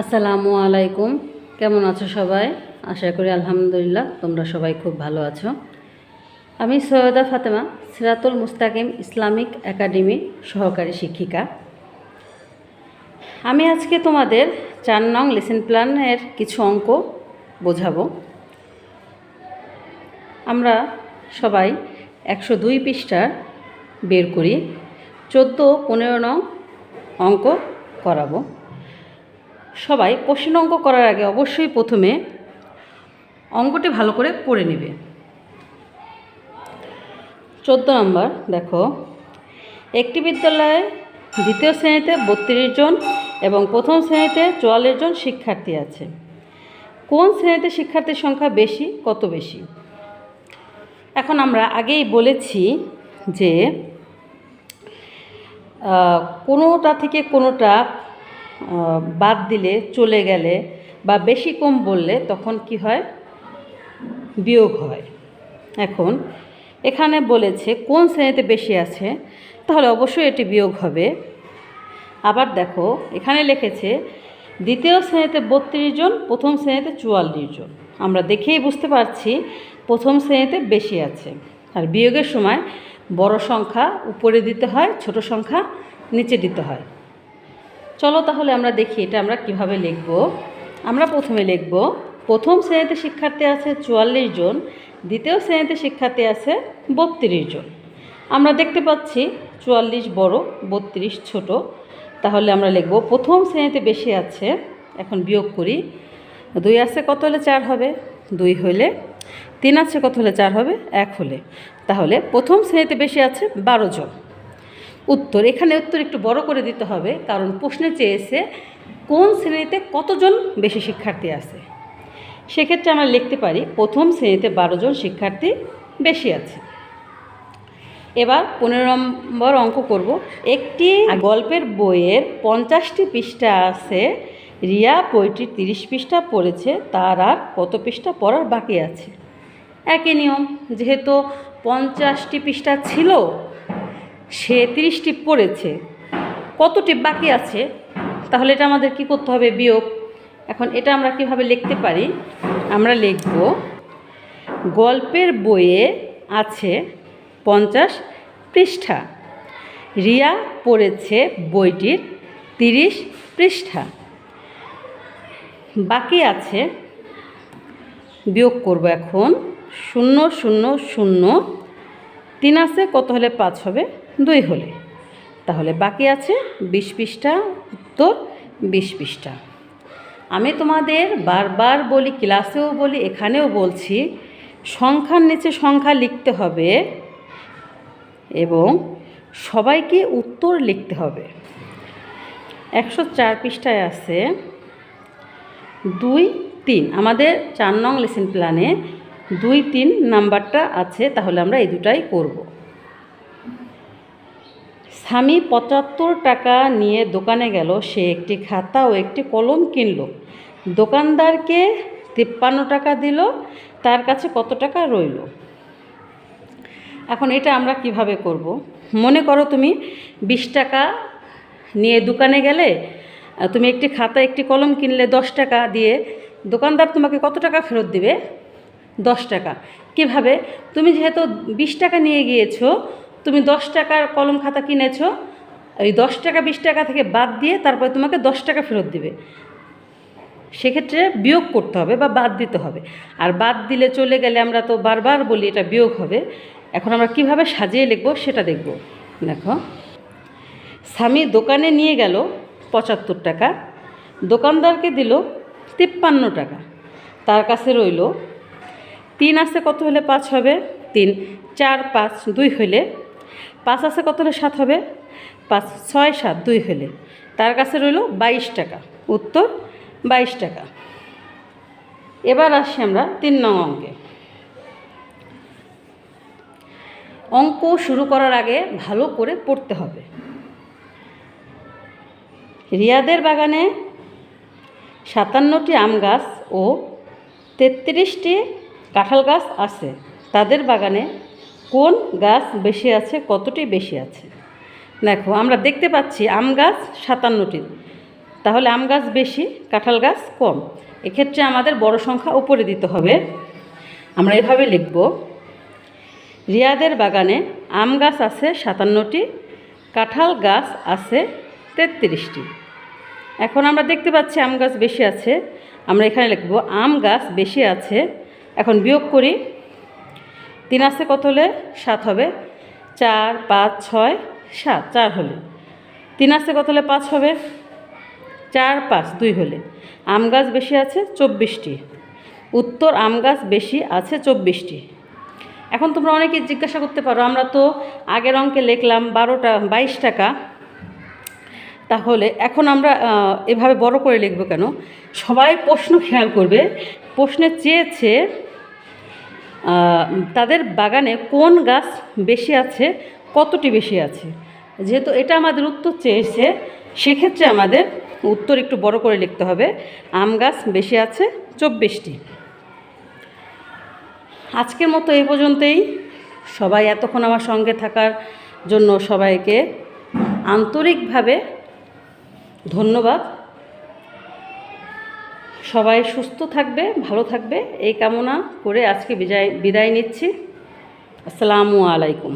আসসালামু আলাইকুম। কেমন আছো সবাই? আশা করি আলহামদুলিল্লাহ তোমরা সবাই খুব ভালো আছো। আমি সৈয়দা ফাতেমা, সিরাতুল মুস্তাকিম ইসলামিক একাডেমি সহকারী শিক্ষিকা। আমি আজকে তোমাদের চার নং লেসন প্ল্যানের কিছু অঙ্ক বোঝাবো। আমরা সবাই একশো দুই পৃষ্ঠার বের করি, চোদ্দ, পনেরো নং অঙ্ক করাবো। সবাই প্রশ্ন অঙ্ক করার আগে অবশ্যই প্রথমে অঙ্কটি ভালো করে পড়ে নেবে। চোদ্দ নম্বর, দেখো। একটি বিদ্যালয়ে দ্বিতীয় শ্রেণীতে বত্রিশ জন এবং প্রথম শ্রেণীতে চুয়াল্লিশ জন শিক্ষার্থী আছে। কোন শ্রেণীতে শিক্ষার্থীর সংখ্যা বেশি, কত বেশি? এখন আমরা আগেই বলেছি যে কোনোটা থেকে কোনোটা বাদ দিলে, চলে গেলে বা বেশি কম বললে তখন কি হয়? বিয়োগ হয়। এখন এখানে বলেছে, কোন শ্রেণীতে বেশি আছে? তাহলে অবশ্যই এটি বিয়োগ হবে। আবার দেখো, এখানে লিখেছে, দ্বিতীয় শ্রেণীতে বত্রিশ জন, প্রথম শ্রেণীতে চুয়াল্লিশ জন। আমরা দেখেই বুঝতে পারছি প্রথম শ্রেণীতে বেশি আছে। আর বিয়োগের সময় বড় সংখ্যা উপরে দিতে হয়, ছোট সংখ্যা নিচে দিতে হয়। চলো তাহলে আমরা দেখি এটা আমরা কীভাবে লিখব। আমরা প্রথমে লিখব, প্রথম শ্রেণীতে শিক্ষার্থী আছে চুয়াল্লিশ জন, দ্বিতীয় শ্রেণীতে শিক্ষার্থী আছে বত্রিশ জন। আমরা দেখতে পাচ্ছি চুয়াল্লিশ বড়, বত্রিশ ছোট। তাহলে আমরা লিখব, প্রথম শ্রেণীতে বেশি আছে, এখন বিয়োগ করি। দুই আছে কত হলে চার হবে? দুই হলে তিন আছে কত হলে চার হবে? এক হলে। তাহলে প্রথম শ্রেণীতে বেশি আছে বারো জন। উত্তর, এখানে উত্তর একটু বড় করে দিতে হবে, কারণ প্রশ্নে চেয়েছে কোন শ্রেণীতে কতজন বেশি শিক্ষার্থী আছে? সেক্ষেত্রে আমরা লিখতে পারি, প্রথম শ্রেণীতে বারো জন শিক্ষার্থী বেশি আছে। এবার পনেরো নম্বর অঙ্ক করব। একটি গল্পের বইয়ের পঞ্চাশটি পৃষ্ঠা আছে, রিয়া বইটি তিরিশ পৃষ্ঠা পড়েছে, তার আর কত পৃষ্ঠা পড়ার বাকি আছে? একই নিয়ম, যেহেতু পঞ্চাশটি পৃষ্ঠা ছিল সে তিরিশটি পড়েছে। কতটি বাকি আছে? তাহলে এটা আমাদের কি করতে হবে বিয়োগ? এখন এটা আমরা কীভাবে লিখতে পারি? আমরা লিখব, গল্পের বইয়ে আছে পঞ্চাশ পৃষ্ঠা। রিয়া পড়েছে বইটির তিরিশ পৃষ্ঠা। বাকি আছে, বিয়োগ করব এখন, শূন্য শূন্য শূন্য। তিন আছে, কত হলে পাঁচ হবে? দুই হলে। তাহলে বাকি আছে বিশ পৃষ্ঠা, উত্তর বিশ পৃষ্ঠা। আমি তোমাদের বারবার বলি, ক্লাসেও বলি, এখানেও বলছি, সংখ্যার নিচে সংখ্যা লিখতে হবে এবং সবাইকে উত্তর লিখতে হবে। একশো চার পৃষ্ঠায় আছে, দুই, তিন। আমাদের চার নং লেসন প্ল্যানে দুই, তিন নাম্বারটা আছে, তাহলে আমরা এই দুটাই করব। স্বামী পঁচাত্তর টাকা নিয়ে দোকানে গেল। সে একটি খাতা ও একটি কলম কিনলো। দোকানদারকে তিপ্পান্ন টাকা দিল। তার কাছে কত টাকা রইল? এখন এটা আমরা কীভাবে করব? মনে করো তুমি বিশ টাকা নিয়ে দোকানে গেলে তুমি একটি খাতা, একটি কলম কিনলে দশ টাকা দিয়ে দোকানদার তোমাকে কত টাকা ফেরত দিবে? দশ টাকা। কীভাবে? তুমি যেহেতু বিশ টাকা নিয়ে গিয়েছো তুমি দশ টাকার কলম খাতা কিনেছো ওই দশ টাকা, বিশ টাকা থেকে বাদ দিয়ে তারপরে তোমাকে দশ টাকা ফেরত দিবে। সেক্ষেত্রে বিয়োগ করতে হবে বা বাদ দিতে হবে। আর বাদ দিলে চলে গেলে আমরা তো বারবার বলি এটা বিয়োগ হবে। এখন আমরা কীভাবে সাজিয়ে লিখব সেটা দেখব। দেখো, স্বামী দোকানে নিয়ে গেল পঁচাত্তর টাকা, দোকানদারকে দিল তিপ্পান্ন টাকা। তার কাছে রইল, তিন আছে কত হলে পাঁচ হবে? তিন, চার, পাঁচ, দুই হলে পাঁচ আছে কত হলে সাত হবে? পাঁচ, ছয়, সাত, দুই হলে তার কাছে রইল বাইশ টাকা। উত্তর, বাইশ টাকা। এবার আসি আমরা তিন নং অঙ্কে। অঙ্ক শুরু করার আগে ভালো করে পড়তে হবে। রিয়াদের বাগানে সাতান্নটি আম গাছ ও তেত্রিশটি কাঁঠাল গাছ আছে। তাদের বাগানে কোন গাছ বেশি আছে, কতটি বেশি আছে? দেখো, আমরা দেখতে পাচ্ছি আম গাছ সাতান্নটি। তাহলে আম গাছ বেশি, কাঁঠাল গাছ কম। এক্ষেত্রে আমাদের বড় সংখ্যা উপরে দিতে হবে। আমরা এভাবে লিখব। রিয়াদের বাগানে আম গাছ আছে সাতান্নটি, কাঁঠাল গাছ আছে তেত্রিশটি। এখন আমরা দেখতে পাচ্ছি আম গাছ বেশি আছে। আমরা এখানে লিখব, আম গাছ বেশি আছে। এখন বিয়োগ করি তিন আসতে কত হলে? সাত হবে। চার, পাঁচ, ছয়, সাত, চার হলে। তিন আসতে কত হলে? পাঁচ হবে। চার, পাঁচ, দুই হলে। আম গাছ বেশি আছে চব্বিশটি। উত্তর, আম গাছ বেশি আছে চব্বিশটি। এখন তোমরা অনেকে জিজ্ঞাসা করতে পারো, আমরা তো আগের অঙ্কে লিখলাম বারোটা, বাইশ টাকা। তাহলে এখন আমরা এভাবে বড় করে লিখব কেন? সবাই প্রশ্ন খেয়াল করবে। প্রশ্নে চেয়েছে তাদের বাগানে কোন গাছ বেশি আছে, কতটি বেশি আছে? যেহেতু এটা আমাদের উত্তর চেয়েছে, সেক্ষেত্রে আমাদের উত্তর একটু বড় করে লিখতে হবে। আম গাছ বেশি আছে চব্বিশটি। আজকের মতো এই পর্যন্তই। সবাই এতক্ষণ আমার সঙ্গে থাকার জন্য সবাইকে আন্তরিকভাবে ধন্যবাদ। সবাই সুস্থ থাকবে ভালো থাকবে। এই কামনা করে আজকে বিদায় বিদায় নিচ্ছি। আসসালামু আলাইকুম।